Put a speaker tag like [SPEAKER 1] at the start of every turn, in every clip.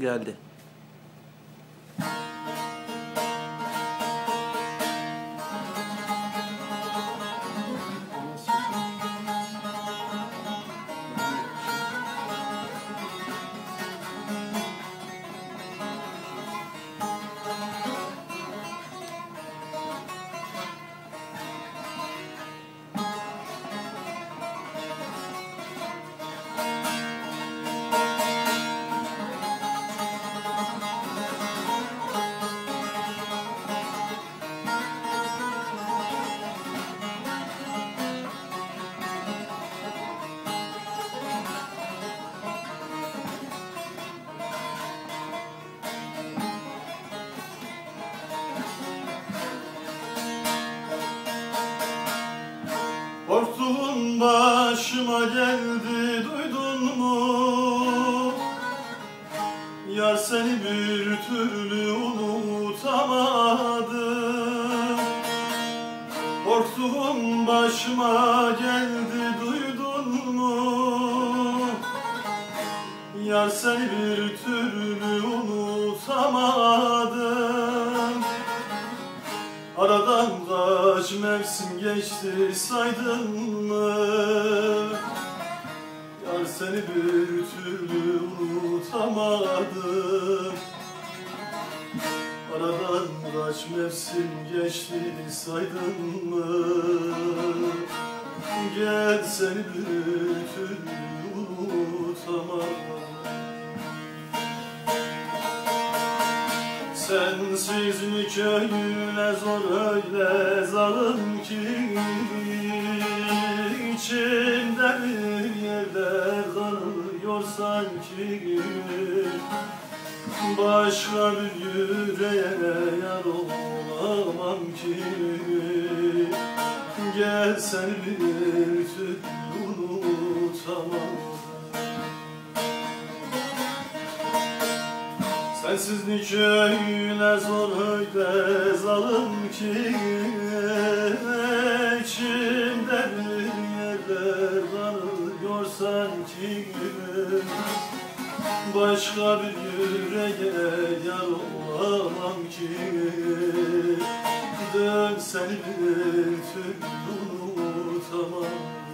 [SPEAKER 1] geldi.
[SPEAKER 2] Başıma geldi duydun mu? Yar seni bir türlü unutamadım Korktuğum başıma geldi duydun mu? Yar seni bir türlü unutamadım Aradan kaç mevsim geçti saydın mı? Seni bir türlü unutamadım. Aradan kaç mevsim geçti saydın mı? Gel seni bir türlü unutamadım. Sensiz köyüne zor öyle zalim ki sanki Başka bir yüreğe yar olamam ki. Gel seni bir türlü unutamam. Sensiz nikahine zor öyle zalim ki Başka bir yüreğe yar olamam ki. Dön seni türlü unutamam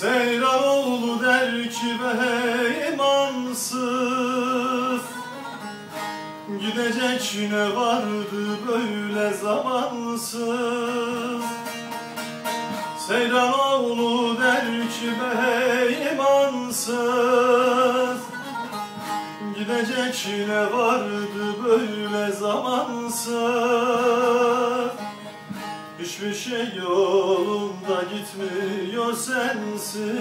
[SPEAKER 2] Seyran oğlu der ki be imansız. Gidecek ne vardı böyle zamansız? Seyran oğlu der ki be imansız. Gidecek ne vardı böyle zamansız Hiçbir şey yolunda gitmiyor sensin.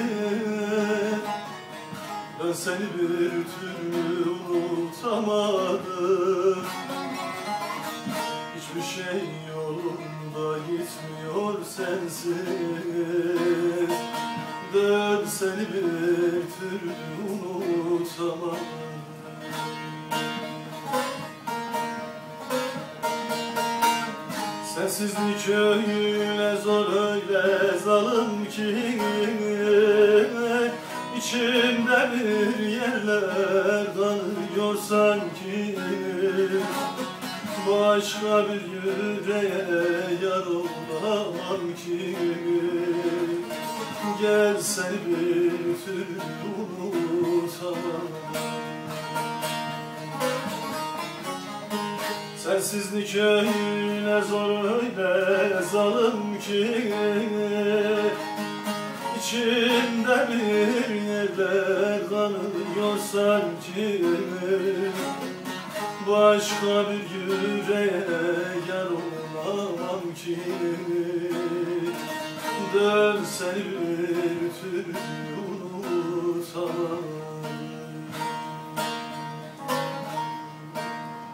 [SPEAKER 2] Ben seni bir türlü unutamadım. Hiçbir şey yolunda gitmiyor sensin Sensizlik köyüne zor öyle zalim ki İçimde bir yerler kanıyor sanki. Başka bir yüreğe yar olamam ki. Gel seni bir türlü unutamam Sensiz nikahine zor öyle zalim ki İçimde bir yerler kanıyor sanki. Başka bir yüreğe yar olamam ki. Dön seni bir türlü unutamam